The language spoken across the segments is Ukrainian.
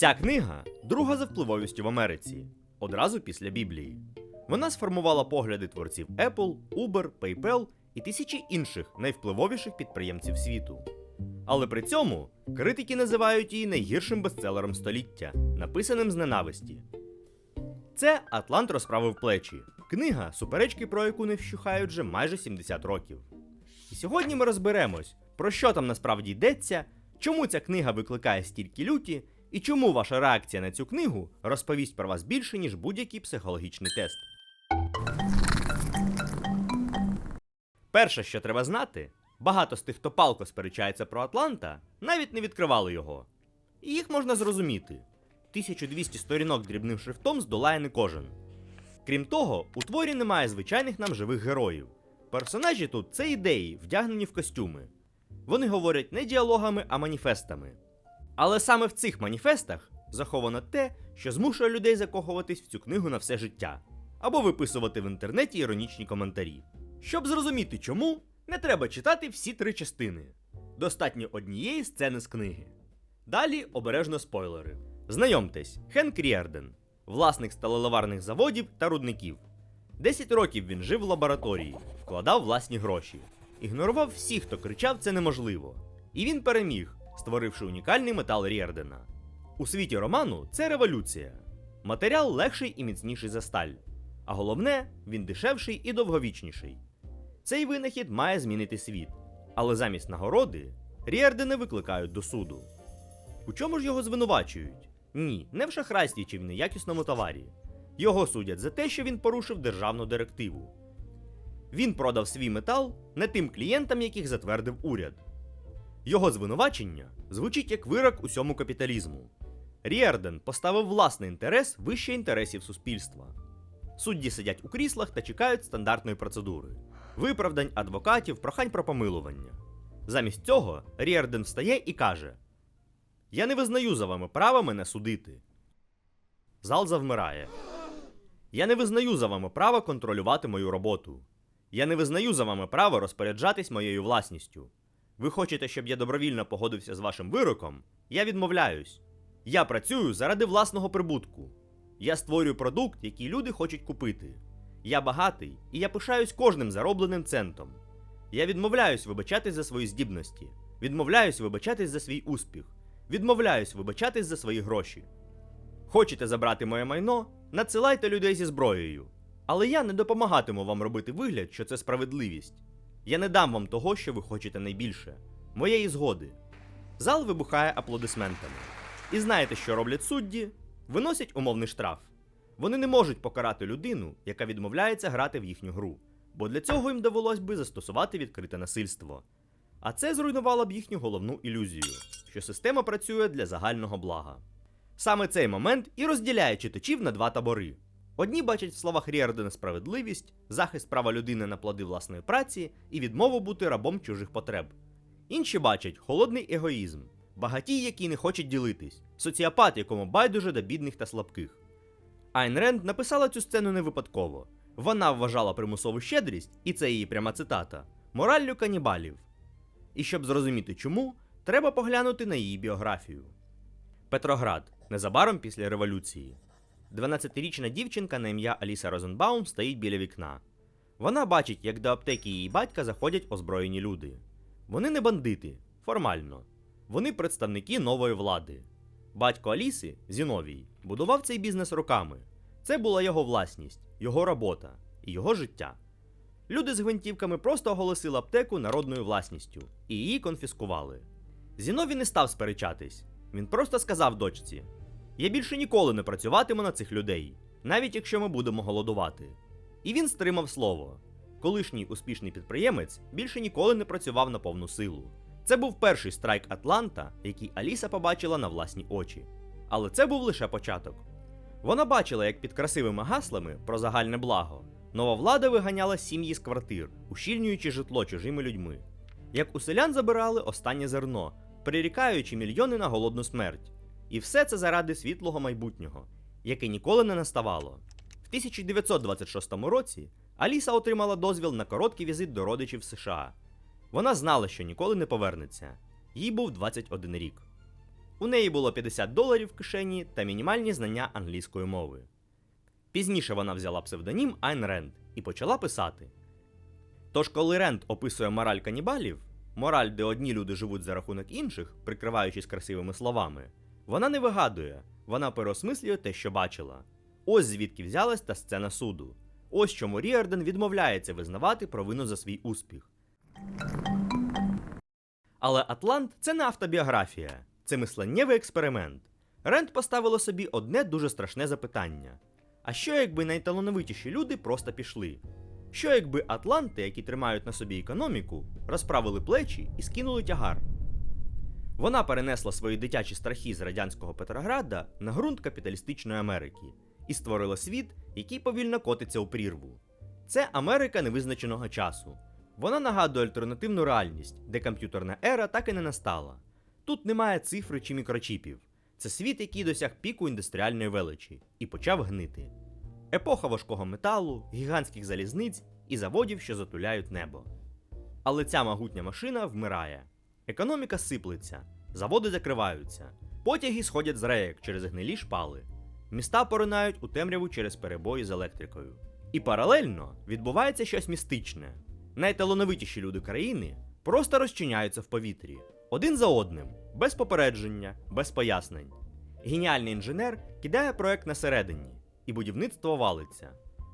Ця книга друга за впливовістю в Америці, одразу після Біблії. Вона сформувала погляди творців Apple, Uber, PayPal і тисячі інших найвпливовіших підприємців світу. Але при цьому критики називають її найгіршим бестселером століття, написаним з ненависті. Це Атлант розправив плечі. Книга, суперечки про яку не вщухають вже майже 70 років. І сьогодні ми розберемось, про що там насправді йдеться, чому ця книга викликає стільки люті, і чому ваша реакція на цю книгу розповість про вас більше, ніж будь-який психологічний тест. Перше, що треба знати, багато з тих, хто палко сперечається про Атланта, навіть не відкривали його. І їх можна зрозуміти. 1200 сторінок дрібним шрифтом здолає не кожен. Крім того, у творі немає звичайних нам живих героїв. Персонажі тут це ідеї, вдягнені в костюми. Вони говорять не діалогами, а маніфестами. Але саме в цих маніфестах заховано те, що змушує людей закохуватись в цю книгу на все життя, або виписувати в інтернеті іронічні коментарі. Щоб зрозуміти чому, не треба читати всі три частини. Достатньо однієї сцени з книги. Далі обережно спойлери. Знайомтесь, Хенк Ріарден, власник сталелеварних заводів та рудників. 10 років він жив в лабораторії, вкладав власні гроші, ігнорував всіх, хто кричав це неможливо. І він переміг, створивши унікальний метал Ріардена. У світі роману це революція. Матеріал легший і міцніший за сталь. А головне, він дешевший і довговічніший. Цей винахід має змінити світ, але замість нагороди Ріардена викликають до суду. У чому ж його звинувачують? Ні, не в шахрайстві чи в неякісному товарі. Його судять за те, що він порушив державну директиву. Він продав свій метал не тим клієнтам, яких затвердив уряд. Його звинувачення звучить як вирок усьому капіталізму. Ріарден поставив власний інтерес вище інтересів суспільства. Судді сидять у кріслах та чекають стандартної процедури: виправдань адвокатів, прохань про помилування. Замість цього Ріарден встає і каже: Я не визнаю за вами права мене судити. Зал завмирає. Я не визнаю за вами права контролювати мою роботу. Я не визнаю за вами право розпоряджатись моєю власністю. Ви хочете, щоб я добровільно погодився з вашим вироком? Я відмовляюсь. Я працюю заради власного прибутку. Я створюю продукт, який люди хочуть купити. Я багатий, і я пишаюсь кожним заробленим центом. Я відмовляюсь вибачатись за свої здібності, відмовляюсь вибачатись за свій успіх, відмовляюсь вибачатись за свої гроші. Хочете забрати моє майно? Надсилайте людей зі зброєю. Але я не допомагатиму вам робити вигляд, що це справедливість. Я не дам вам того, що ви хочете найбільше моєї згоди. Зал вибухає аплодисментами. І знаєте, що роблять судді? Виносять умовний штраф. Вони не можуть покарати людину, яка відмовляється грати в їхню гру, бо для цього їм довелось би застосувати відкрите насильство. А це зруйнувало б їхню головну ілюзію, що система працює для загального блага. Саме цей момент і розділяє читачів на два табори. Одні бачать в словах Ріардена справедливість, захист права людини на плоди власної праці і відмову бути рабом чужих потреб. Інші бачать холодний егоїзм, багатій, який не хочуть ділитись, соціопат, якому байдуже до бідних та слабких. Айн Ренд написала цю сцену не випадково. Вона вважала примусову щедрість, і це її пряма цитата, мораллю канібалів. І щоб зрозуміти чому, треба поглянути на її біографію. Петроград незабаром після революції. 12-річна дівчинка на ім'я Аліса Розенбаум стоїть біля вікна. Вона бачить, як до аптеки її батька заходять озброєні люди. Вони не бандити, формально. Вони представники нової влади. Батько Аліси, Зіновій, будував цей бізнес роками. Це була його власність, його робота і його життя. Люди з гвинтівками просто оголосили аптеку народною власністю і її конфіскували. Зіновій не став сперечатись. Він просто сказав дочці: Я більше ніколи не працюватиму на цих людей, навіть якщо ми будемо голодувати. І він стримав слово. Колишній успішний підприємець більше ніколи не працював на повну силу. Це був перший страйк Атланта, який Аліса побачила на власні очі. Але це був лише початок. Вона бачила, як під красивими гаслами про загальне благо нова влада виганяла сім'ї з квартир, ущільнюючи житло чужими людьми. Як у селян забирали останнє зерно, прирікаючи мільйони на голодну смерть. І все це заради світлого майбутнього, яке ніколи не наставало. В 1926 році Аліса отримала дозвіл на короткий візит до родичів США. Вона знала, що ніколи не повернеться. Їй був 21 рік. У неї було 50 доларів в кишені та мінімальні знання англійської мови. Пізніше вона взяла псевдонім Айн Ренд і почала писати. Тож, коли Ренд описує мораль канібалів, мораль, де одні люди живуть за рахунок інших, прикриваючись красивими словами, вона не вигадує, вона переосмислює те, що бачила. Ось звідки взялась та сцена суду. Ось чому Ріарден відмовляється визнавати провину за свій успіх. Але Атлант це не автобіографія, це мисленнєвий експеримент. Ренд поставила собі одне дуже страшне запитання: а що якби найталановитіші люди просто пішли? Що якби Атланти, які тримають на собі економіку, розправили плечі і скинули тягар? Вона перенесла свої дитячі страхи з радянського Петрограда на ґрунт капіталістичної Америки і створила світ, який повільно котиться у прірву. Це Америка невизначеного часу. Вона нагадує альтернативну реальність, де комп'ютерна ера так і не настала. Тут немає цифри чи мікрочіпів. Це світ, який досяг піку індустріальної величі і почав гнити. Епоха важкого металу, гігантських залізниць і заводів, що затуляють небо. Але ця могутня машина вмирає. Економіка сиплеться, заводи закриваються, потяги сходять з реєк через гнилі шпали, міста поринають у темряву через перебої з електрикою. І паралельно відбувається щось містичне. Найталановитіші люди країни просто розчиняються в повітрі, один за одним, без попередження, без пояснень. Геніальний інженер кидає проект на середині, і будівництво валиться.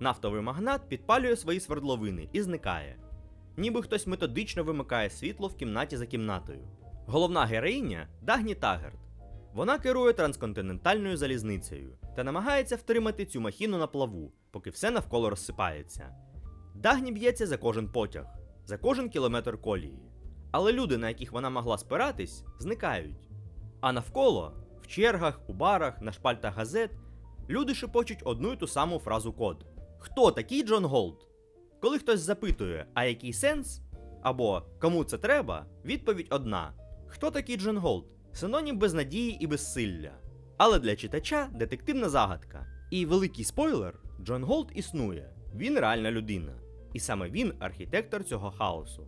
Нафтовий магнат підпалює свої свердловини і зникає. Ніби хтось методично вимикає світло в кімнаті за кімнатою. Головна героїня Дагні Тагерт. Вона керує трансконтинентальною залізницею та намагається втримати цю махіну на плаву, поки все навколо розсипається. Дагні б'ється за кожен потяг, за кожен кілометр колії. Але люди, на яких вона могла спиратись, зникають. А навколо, в чергах, у барах, на шпальтах газет, люди шепочуть одну й ту саму фразу код: Хто такий Джон Голд? Коли хтось запитує, а який сенс? Або кому це треба, відповідь одна: Хто такий Джон Голд? Синонім безнадії і безсилля. Але для читача детективна загадка. І великий спойлер: Джон Голд існує, він реальна людина. І саме він архітектор цього хаосу.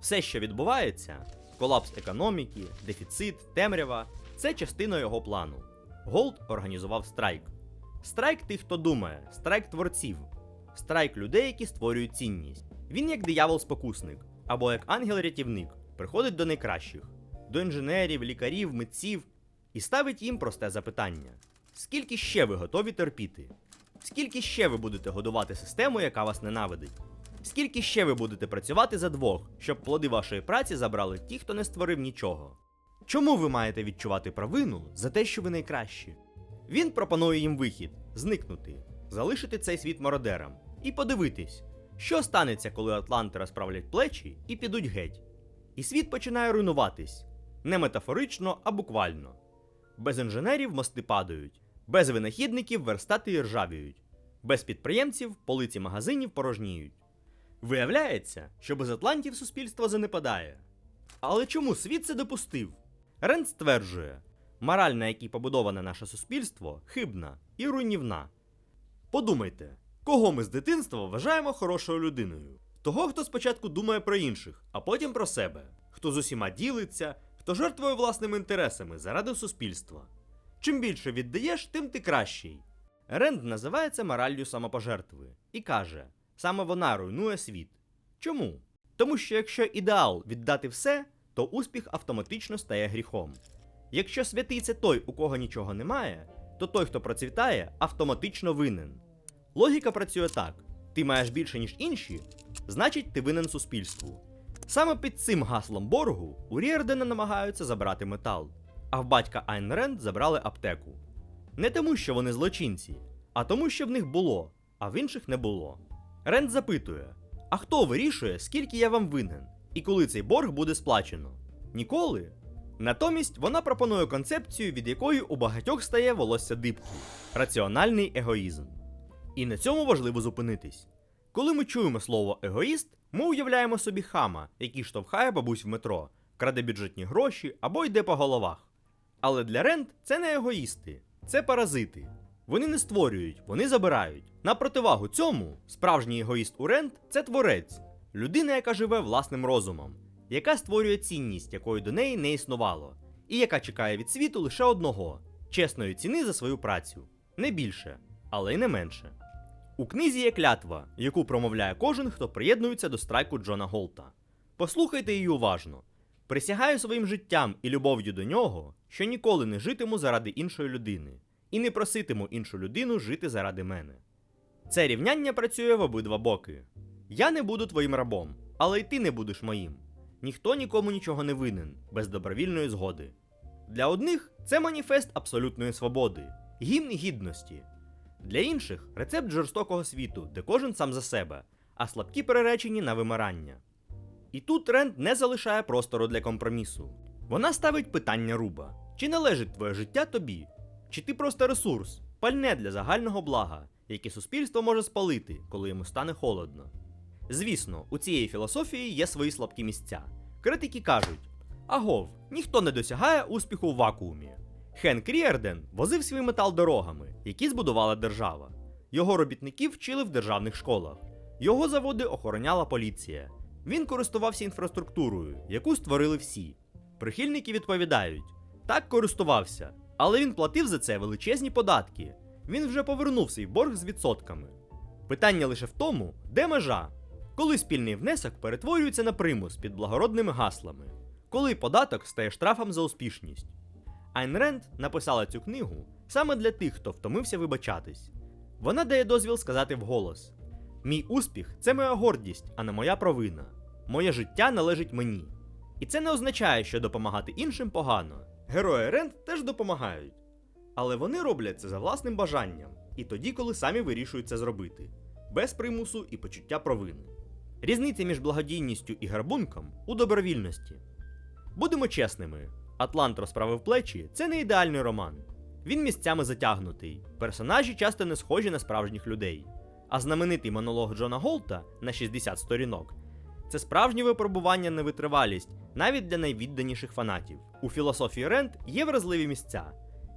Все, що відбувається, колапс економіки, дефіцит, темрява це частина його плану. Голд організував страйк. Страйк тих, хто думає, страйк творців, страйк людей, які створюють цінність. Він як диявол-спокусник, або як ангел-рятівник, приходить до найкращих, до інженерів, лікарів, митців і ставить їм просте запитання: скільки ще ви готові терпіти? Скільки ще ви будете годувати систему, яка вас ненавидить? Скільки ще ви будете працювати за двох, щоб плоди вашої праці забрали ті, хто не створив нічого? Чому ви маєте відчувати провину за те, що ви найкращі? Він пропонує їм вихід зникнути, залишити цей світ мародерам і подивитись, що станеться, коли Атланти розправлять плечі і підуть геть. І світ починає руйнуватись не метафорично, а буквально. Без інженерів мости падають, без винахідників верстати ржавіють, без підприємців полиці магазинів порожніють. Виявляється, що без атлантів суспільство занепадає. Але чому світ це допустив? Рент стверджує, мораль, на якій побудоване наше суспільство, хибна і руйнівна. Подумайте, кого ми з дитинства вважаємо хорошою людиною? Того, хто спочатку думає про інших, а потім про себе, хто з усіма ділиться, хто жертвує власними інтересами заради суспільства. Чим більше віддаєш, тим ти кращий. Ренд називає це мораллю самопожертви і каже: саме вона руйнує світ. Чому? Тому що якщо ідеал віддати все, то успіх автоматично стає гріхом. Якщо святий це той, у кого нічого немає, то той, хто процвітає, автоматично винен. Логіка працює так: ти маєш більше, ніж інші, значить ти винен суспільству. Саме під цим гаслом боргу у Ріардена намагаються забрати метал, а в батька Айн Ренд забрали аптеку. Не тому, що вони злочинці, а тому, що в них було, а в інших не було. Ренд запитує: А хто вирішує, скільки я вам винен, і коли цей борг буде сплачено? Ніколи. Натомість вона пропонує концепцію, від якої у багатьох стає волосся дибку раціональний егоїзм. І на цьому важливо зупинитись. Коли ми чуємо слово егоїст, ми уявляємо собі хама, який штовхає бабусь в метро, краде бюджетні гроші або йде по головах. Але для Ренд це не егоїсти, це паразити. Вони не створюють, вони забирають. На противагу цьому, справжній егоїст у Ренд це творець, людина, яка живе власним розумом, яка створює цінність, якої до неї не існувало, і яка чекає від світу лише одного чесної ціни за свою працю. Не більше, але й не менше. У книзі є клятва, яку промовляє кожен, хто приєднується до страйку Джона Голта. Послухайте її уважно. Присягаю своїм життям і любов'ю до нього, що ніколи не житиму заради іншої людини, і не проситиму іншу людину жити заради мене. Це рівняння працює в обидва боки. Я не буду твоїм рабом, але й ти не будеш моїм. Ніхто нікому нічого не винен, без добровільної згоди. Для одних це маніфест абсолютної свободи, гімн гідності. Для інших рецепт жорстокого світу, де кожен сам за себе, а слабкі переречені на вимирання. І тут Ренд не залишає простору для компромісу. Вона ставить питання Руба: чи належить твоє життя тобі? Чи ти просто ресурс, пальне для загального блага, яке суспільство може спалити, коли йому стане холодно? Звісно, у цієї філософії є свої слабкі місця. Критики кажуть: агов, ніхто не досягає успіху в вакуумі. Хенк Ріарден возив свій метал дорогами, які збудувала держава. Його робітників вчили в державних школах. Його заводи охороняла поліція. Він користувався інфраструктурою, яку створили всі. Прихильники відповідають: так користувався, але він платив за це величезні податки. Він вже повернув свій борг з відсотками. Питання лише в тому, де межа, коли спільний внесок перетворюється на примус під благородними гаслами, коли податок стає штрафом за успішність. Айн Ренд написала цю книгу саме для тих, хто втомився вибачатись. Вона дає дозвіл сказати вголос: Мій успіх це моя гордість, а не моя провина. Моє життя належить мені. І це не означає, що допомагати іншим погано. Герої Ренд теж допомагають. Але вони роблять це за власним бажанням, і тоді, коли самі вирішують це зробити, без примусу і почуття провини. Різниця між благодійністю і грабунком у добровільності. Будемо чесними, Атлант розправив плечі це не ідеальний роман. Він місцями затягнутий, персонажі часто не схожі на справжніх людей. А знаменитий монолог Джона Голта на 60 сторінок це справжнє випробування на витривалість навіть для найвідданіших фанатів. У філософії Ренд є вразливі місця.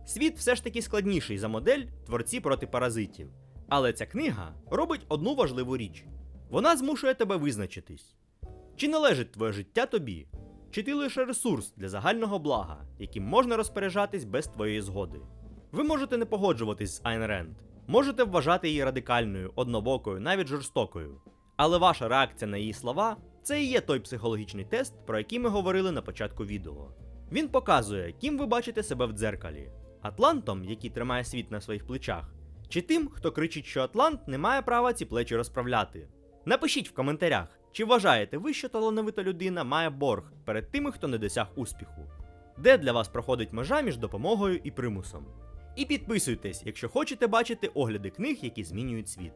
Світ все ж таки складніший за модель творці проти паразитів. Але ця книга робить одну важливу річ: вона змушує тебе визначитись. Чи належить твоє життя тобі? Чи ти лише ресурс для загального блага, яким можна розпоряджатись без твоєї згоди? Ви можете не погоджуватись з Айн Ренд, можете вважати її радикальною, однобокою, навіть жорстокою. Але ваша реакція на її слова це і є той психологічний тест, про який ми говорили на початку відео. Він показує, ким ви бачите себе в дзеркалі: Атлантом, який тримає світ на своїх плечах, чи тим, хто кричить, що Атлант не має права ці плечі розправляти. Напишіть в коментарях, чи вважаєте ви, що талановита людина має борг перед тими, хто не досяг успіху? Де для вас проходить межа між допомогою і примусом? І підписуйтесь, якщо хочете бачити огляди книг, які змінюють світ.